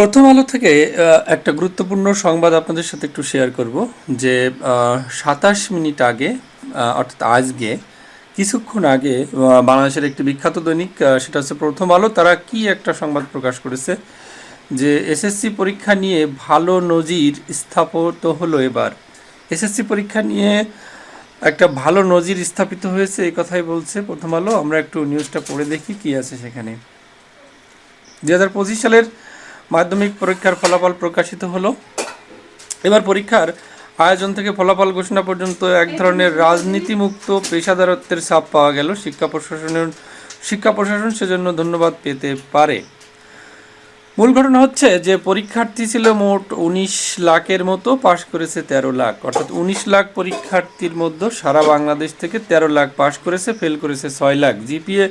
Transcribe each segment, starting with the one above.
প্রথম আলো থেকে একটা গুরুত্বপূর্ণ সংবাদ আপনাদের সাথে একটু শেয়ার করব, যে সাতাশ মিনিট আগে অর্থাৎ আজকে, কিছুক্ষণ আগে বাংলাদেশের একটি বিখ্যাত দৈনিক সেটা হচ্ছে প্রথম আলো, তারা কি একটা সংবাদ প্রকাশ করেছে? যে, এসএসসি পরীক্ষা নিয়ে ভালো নজির স্থাপিত হলো এবার। এসএসসি পরীক্ষা নিয়ে একটা ভালো নজির স্থাপিত হয়েছে, এই কথাই বলছে প্রথম আলো। আমরা একটু নিউজটা পড়ে দেখি কি আছে সেখানে। দু হাজার পঁচিশ সালের মাধ্যমিক পরীক্ষার ফলাফল প্রকাশিত হলো। এবার পরীক্ষার আয়োজন থেকে ফলাফল ঘোষণা পর্যন্ত এক ধরনের রাজনীতিমুক্ত পেশাদারত্বের ছাপ পাওয়া গেল। শিক্ষা প্রশাসনের শিক্ষা প্রশাসন সেজন্য ধন্যবাদ পেতে পারে। মূল ঘটনা হচ্ছে যে পরীক্ষার্থী ছিল মোট উনিশ লাখের মতো পাশ করেছে তেরো লাখ। অর্থাৎ উনিশ লাখ পরীক্ষার্থীর মধ্যে সারা বাংলাদেশ থেকে তেরো লাখ পাশ করেছে ফেল করেছে ছয় লাখ। জিপিএ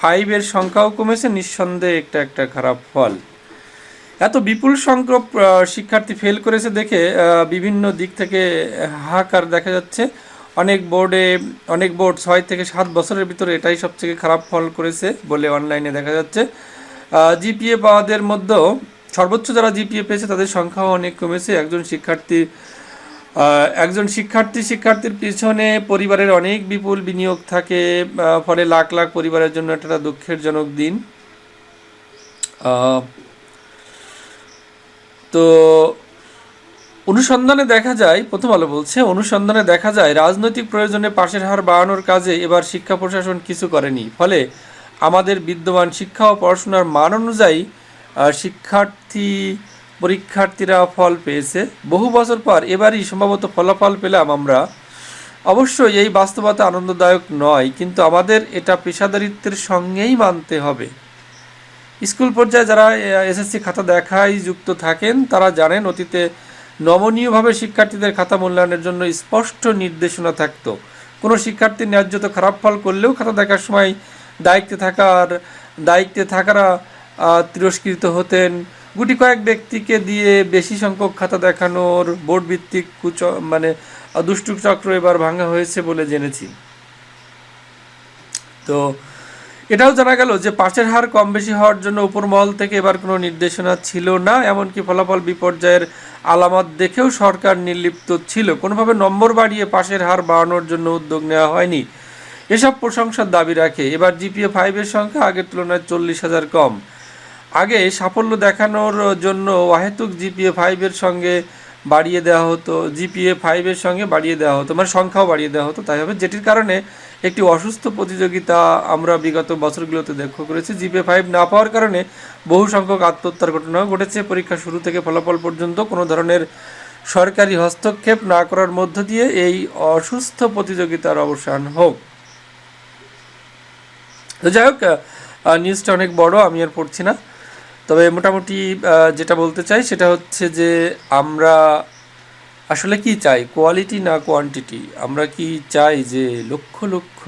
ফাইভের সংখ্যাও কমেছে নিঃসন্দেহে একটা একটা খারাপ ফল। এত বিপুল সংখ্যক শিক্ষার্থী ফেল করেছে দেখে বিভিন্ন দিক থেকে হাহাকার দেখা যাচ্ছে। অনেক বোর্ডে অনেক বোর্ড ছয় থেকে সাত বছরের ভিতরে এটাই সবথেকে খারাপ ফল করেছে বলে অনলাইনে দেখা যাচ্ছে। জিপিএ পাওয়াদের মধ্যেও সর্বোচ্চ যারা জিপিএ পেয়েছে তাদের সংখ্যাও অনেক কমেছে। একজন শিক্ষার্থী একজন শিক্ষার্থী, শিক্ষার্থীর পিছনে পরিবারের অনেক বিপুল বিনিয়োগ থাকে ফলে লাখ লাখ পরিবারের জন্য একটা দুঃখের জনক দিন। তো অনুসন্ধানে দেখা যায়, প্রথম আলো বলছে, অনুসন্ধানে দেখা যায় রাজনৈতিক প্রয়োজনে পাশের হার বাড়ানোর কাজে এবার শিক্ষা প্রশাসন কিছু করেনি। ফলে আমাদের বিদ্যমান শিক্ষা ও পড়াশোনার মান অনুযায়ী শিক্ষার্থী, পরীক্ষার্থীরা ফল পেয়েছে। বহু বছর পর এবারই সম্ভবত ফলাফল পেলাম আমরা। অবশ্যই এই বাস্তবতা আনন্দদায়ক নয়, কিন্তু আমাদের এটা পেশাদারিত্বের সঙ্গেই মানতে হবে। স্কুল পর্যায়ে যারা এসএসসি খাতা দেখায় যুক্ত থাকেন, তারা জানেন অতীতে নমনীয়ভাবে শিক্ষার্থীদের খাতা মূল্যায়নের জন্য স্পষ্ট নির্দেশনা থাকতো। কোনো শিক্ষার্থী ন্যায্যত খারাপ ফল করলেও খাতা দেখার সময় দায়িত্বে থাকার দায়িত্বে থাকারা তিরস্কৃত হতেন। গুটি কয়েক ব্যক্তিকে দিয়ে বেশি সংখ্যক খাতা দেখানোর বোর্ড ভিত্তিক কুচ মানে দুষ্টু চক্র এবার ভাঙা হয়েছে বলে জেনেছি। তো এটাও জানা গেল যে পাশের হার কম বেশি হওয়ার জন্য উপরমহল থেকে এবার কোনো নির্দেশনা ছিল না, এমনকি ফলাফল বিপর্যয়ের আলামত দেখেও সরকার নির্লিপ্ত ছিল। কোনোভাবে নম্বর বাড়িয়ে পাশের হার বাড়ানোর জন্য উদ্যোগ নেওয়া হয়নি। এসব প্রশংসার দাবি রাখে। এবার জিপিএ ফাইভের সংখ্যা আগের তুলনায় চল্লিশ হাজার কম। আগে সাফল্য দেখানোর জন্য ওয়াহেতুক জিপিএ ফাইভের সঙ্গে বাড়িয়ে দেওয়া হতো জিপিএ ফাইভের সঙ্গে বাড়িয়ে দেওয়া হতো মানে সংখ্যাও বাড়িয়ে দেওয়া হতো, তাই হবে। যেটির কারণে একটি অসুস্থ প্রতিযোগিতা আমরা বিগত বছরগুলোতে লক্ষ্য করেছি। জিপিএ ফাইভ না পাওয়ার কারণে বহু সংখ্যক আত্মহত্যার ঘটনাও ঘটেছে। পরীক্ষা শুরু থেকে ফলাফল পর্যন্ত কোনো ধরনের সরকারি হস্তক্ষেপ না করার মধ্য দিয়ে এই অসুস্থ প্রতিযোগিতার অবসান হোক। তো যাই হোক নিউজটা অনেক বড়, আমি আর পড়ছি না। তবে মোটামুটি যেটা বলতে চাই সেটা হচ্ছে যে আমরা আসলে কি চাই কোয়ালিটি না কোয়ান্টিটি আমরা কি চাই যে লক্ষ লক্ষ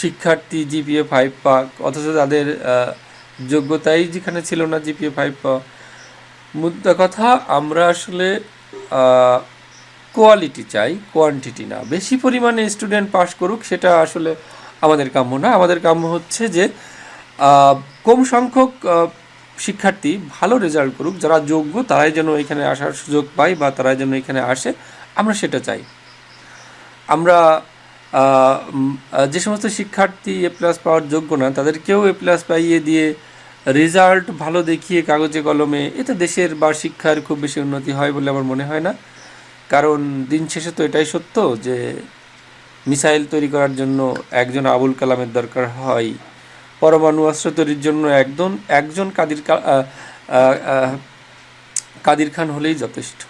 শিক্ষার্থী জিপিএ ফাইভ পাক, অথচ তাদের যোগ্যতাই যেখানে ছিল না জিপিএ ফাইভ পাওয়া? মুদ্রা কথা, আমরা আসলে কোয়ালিটি চাই কোয়ান্টিটি না। বেশি পরিমাণে স্টুডেন্ট পাস করুক, সেটা আসলে আমাদের কাম্য না। আমাদের কাম্য হচ্ছে যে কম সংখ্যক শিক্ষার্থী ভালো রেজাল্ট করুক, যারা যোগ্য, তারাই যেন এখানে আসার সুযোগ পায় বা তারাই যেন এখানে আসে, আমরা সেটা চাই। আমরা যে সমস্ত শিক্ষার্থী এ প্লাস পাওয়ার যোগ্য না, তাদেরকেও এ প্লাস পাইয়ে দিয়ে রেজাল্ট ভালো দেখিয়ে কাগজে কলমে এতে দেশের বা শিক্ষার খুব বেশি উন্নতি হয় বলে আমার মনে হয় না। কারণ দিন শেষে তো এটাই সত্য যে, মিসাইল তৈরি করার জন্য একজন আবুল কালামের দরকার হয়। পরমাণু অস্ত্র তৈরির জন্য একজন একজন কাদির কাদির খান হলেই যথেষ্ট।